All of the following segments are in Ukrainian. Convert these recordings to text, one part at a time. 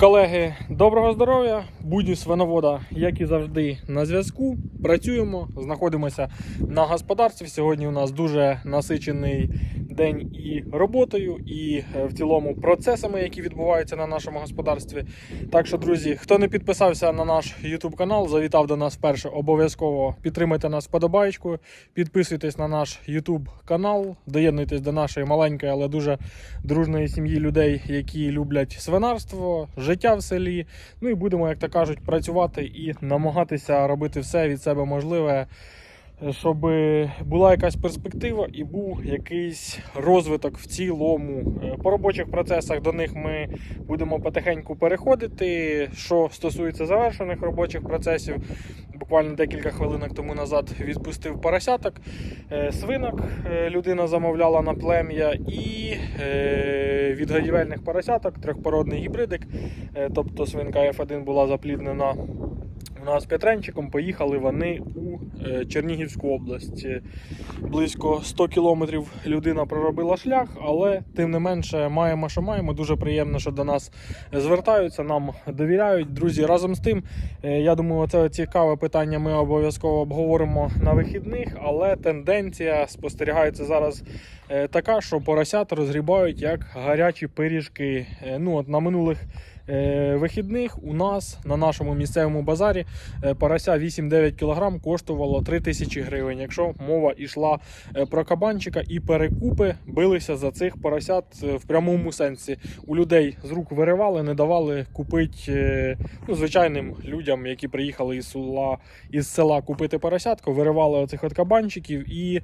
Колеги, доброго здоров'я! Будні свиновода, як і завжди, на зв'язку. Працюємо, знаходимося на господарстві. Сьогодні у нас дуже насичений день і роботою, і е, в цілому процесами, які відбуваються на нашому господарстві. Так що, друзі, хто не підписався на наш YouTube канал, завітав до нас вперше, обов'язково підтримайте нас подобаєчкою, підписуйтесь на наш YouTube канал, доєднуйтесь до нашої маленької, але дуже дружної сім'ї людей, які люблять свинарство, життя в селі. Ну і будемо, як то кажуть, працювати і намагатися робити все від себе можливе, щоб була якась перспектива і був якийсь розвиток в цілому. Е, По робочих процесах до них ми будемо потихеньку переходити. Що стосується завершених робочих процесів, буквально декілька хвилинок тому назад відпустив поросяток, Е, свинок е, людина замовляла на плем'я і від годівельних поросяток трьохпородний гібридик. Тобто свинка F1 була запліднена у нас Петренчиком. Поїхали вони у е, Чернігівську область. Е, Близько 100 кілометрів людина проробила шлях, але тим не менше маємо, що маємо. Дуже приємно, що до нас звертаються, нам довіряють. Друзі, разом з тим, е, я думаю, це цікаве питання. Ми обов'язково обговоримо на вихідних, але тенденція спостерігається зараз така, що поросят розгрібають як гарячі пиріжки. Ну, от на минулих вихідних у нас на нашому місцевому базарі е, порося 8-9 кг коштувало 3 тисячі гривень. Якщо мова йшла е, про кабанчика і перекупи билися за цих поросят е, в прямому сенсі. У людей з рук виривали, не давали купити ну, звичайним людям, які приїхали із села, із села купити поросятку, виривали оцих от кабанчиків і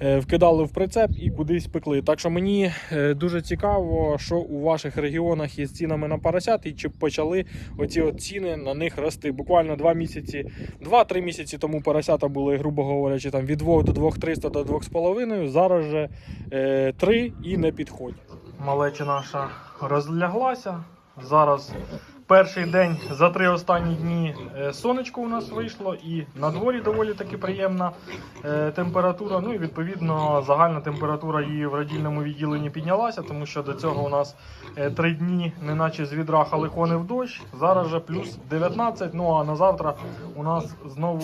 е, вкидали в прицеп і кудись пекли. Так що мені е, дуже цікаво, що у ваших регіонах є з цінами на поросят, і чи почали оці ціни на них рости. Буквально два місяці, два-три місяці тому поросята були, грубо говорячи, там від 2 до 2300 до 2,5. Зараз же е, 3 і не підходять. Малеча наша розляглася. Зараз перший день за три останні дні е, сонечко у нас вийшло, і на дворі доволі таки приємна е, температура. Ну і відповідно загальна температура її в радільному відділенні піднялася, тому що до цього у нас е, три дні, неначе з відра халихонив дощ. Зараз же плюс 19. Ну а на завтра у нас знову.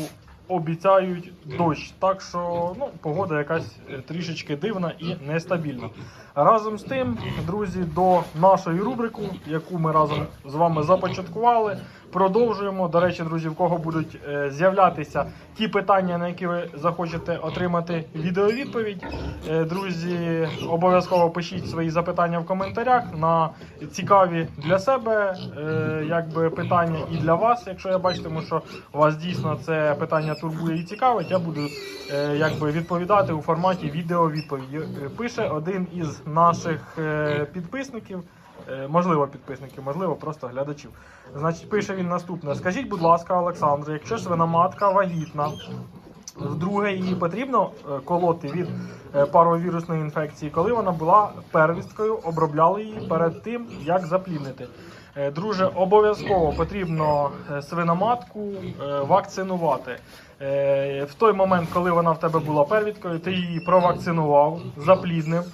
Обіцяють дощ, так що ну, погода якась е, трішечки дивна і нестабільна. Разом з тим, друзі, до нашої рубрики, яку ми разом з вами започаткували, продовжуємо. До речі, друзі, в кого будуть е, з'являтися ті питання, на які ви захочете отримати відеовідповідь. Е, друзі, обов'язково пишіть свої запитання в коментарях на цікаві для себе е, якби питання і для вас, якщо я бачитиму, що вас дійсно це питання турбує і цікавить, я буду якби відповідати у форматі відеовідповіді. Пише один із наших підписників. Е, Можливо, підписників, можливо, просто глядачів. Значить, пише він наступне: Скажіть, будь ласка, Олександре, якщо свиноматка вагітна, вдруге її потрібно е, колоти від е, паровірусної інфекції, коли вона була первісткою, обробляли її перед тим, як запліднити. Друже, обов'язково потрібно свиноматку вакцинувати. В той момент, коли вона в тебе була первіткою, ти її провакцинував, запліднив.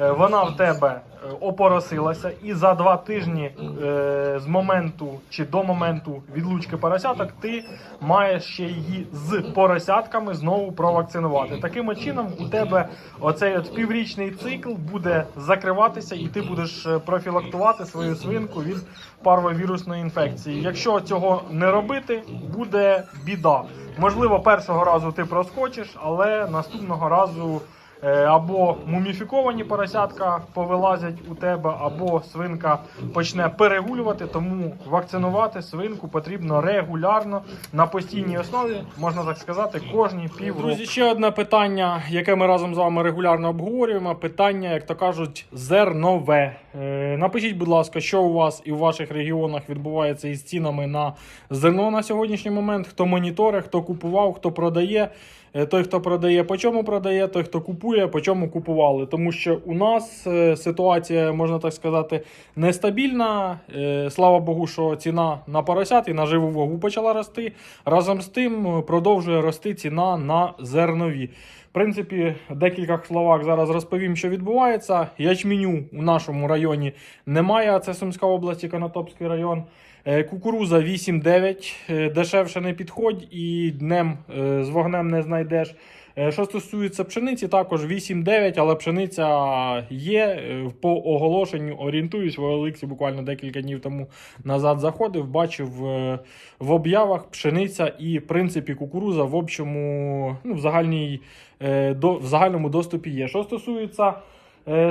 Е, Вона в тебе е, опоросилася, і за два тижні е, з моменту чи до моменту відлучки поросяток ти маєш ще її з поросятками знову провакцинувати. Таким чином у тебе оцей от піврічний цикл буде закриватися, і ти будеш профілактувати свою свинку від парвовірусної інфекції. Якщо цього не робити, буде біда. Можливо, першого разу ти проскочиш, але наступного разу. Е, Або муміфіковані поросятка повилазять у тебе, або свинка почне перегулювати. Тому вакцинувати свинку потрібно регулярно на постійній основі, можна так сказати, кожні півроку. Друзі, ще одне питання, яке ми разом з вами регулярно обговорюємо. Питання, як то кажуть, зернове. Е, Напишіть, будь ласка, що у вас і в ваших регіонах відбувається із цінами на зерно на сьогоднішній момент. Хто моніторить, хто купував, хто продає. Е, Той, хто продає, по чому продає, той, хто купує, по чому купували. Тому що у нас е, ситуація, можна так сказати, нестабільна. Е, Слава Богу, що ціна на поросят і на живу вагу почала рости. Разом з тим продовжує рости ціна на зернові. Принципі, в декілька словах зараз розповім, що відбувається. Ячменю у нашому районі немає, а це Сумська область, Конотопський район. Е, Кукуруза 8-9, е, дешевше не підходь і днем е, з вогнем не знайдеш. Е, Що стосується пшениці, також 8-9, але пшениця є. Е, По оголошенню орієнтуюсь, в Олексі буквально декілька днів тому назад заходив, бачив е, в об'явах пшениця і, в принципі, кукуруза в общому, ну, в, загальній, в загальному доступі є. Що стосується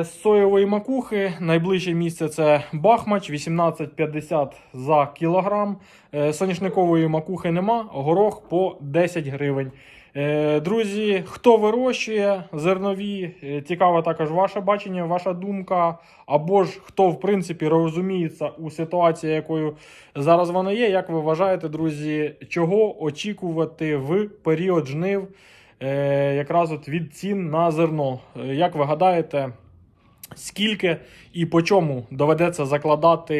соєвої макухи, найближче місце це Бахмач, 18,50 за кілограм. Соняшникової макухи нема, горох по 10 гривень. Е, Друзі, хто вирощує зернові, цікаво також ваше бачення, ваша думка, або ж хто в принципі розуміється у ситуації, якою зараз вона є. Як ви вважаєте, друзі, чого очікувати в період жнив е, якраз от від цін на зерно? Е, Як ви гадаєте? Скільки і по чому доведеться закладати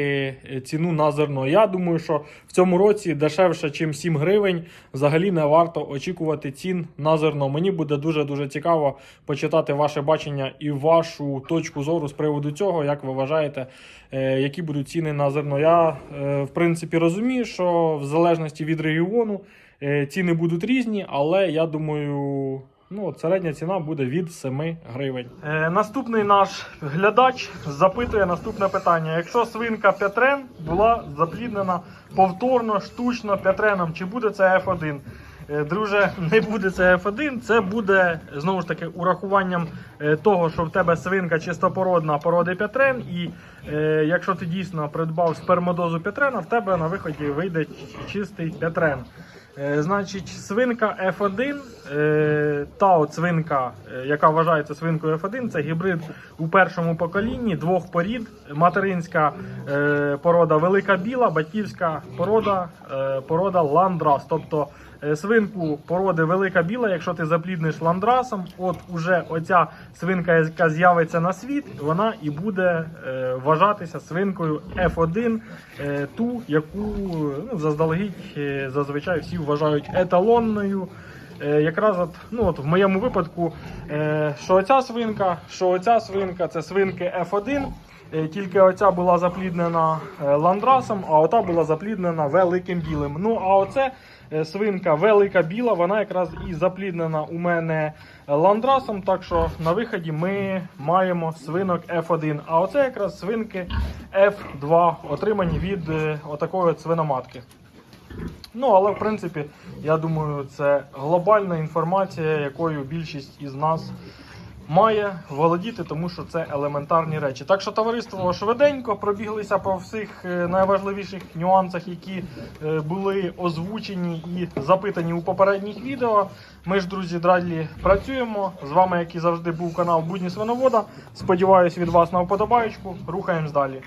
е, ціну на зерно? Я думаю, що в цьому році дешевше, ніж 7 гривень. Взагалі не варто очікувати цін на зерно. Мені буде дуже дуже цікаво почитати ваше бачення і вашу точку зору з приводу цього. Як ви вважаєте, е, які будуть ціни на зерно? Я е, в принципі розумію, що в залежності від регіону ціни будуть різні, але я думаю. Ну, от середня ціна буде від 7 гривень. Е, наступний наш глядач запитує наступне питання: якщо свинка Петрен була запліднена повторно, штучно Петреном, чи буде це F1? Е, Друже, не буде це F1, це буде знову ж таки урахуванням е, того, що в тебе свинка чистопородна породи Петрен, і е, якщо ти дійсно придбав спермодозу Петрена, в тебе на виході вийде чистий Петрен. Е, Значить, свинка F1, е, та свинка, е, яка вважається свинкою F1, це гібрид у першому поколінні двох порід. Материнська порода велика біла, батьківська порода, порода ландрас. Тобто свинку породи велика біла, якщо ти заплідниш ландрасом, от уже оця свинка, яка з'явиться на світ, вона і буде е, вважатися свинкою F1, е, ту, яку ну, заздалегідь е, зазвичай всі вважають еталонною. Е, якраз от, ну, от в моєму випадку, е, що оця свинка, що оця свинка це свинки F1. Е, Тільки оця була запліднена е, ландрасом, а ота була запліднена великим білим. Ну, а оце е, свинка велика біла, вона якраз і запліднена у мене ландрасом. Так що на виході ми маємо свинок F1. А оце якраз свинки F2, отримані від е, отакої от свиноматки. Ну, але в принципі, я думаю, це глобальна інформація, якою більшість із нас має володіти, тому що це елементарні речі. Так що товариство швиденько пробіглися по всіх е, найважливіших нюансах, які е, були озвучені і запитані у попередніх відео. Ми ж, друзі, далі працюємо. З вами, як і завжди, був канал Будні Свиновода. Сподіваюсь від вас на вподобаєчку. Рухаємось далі.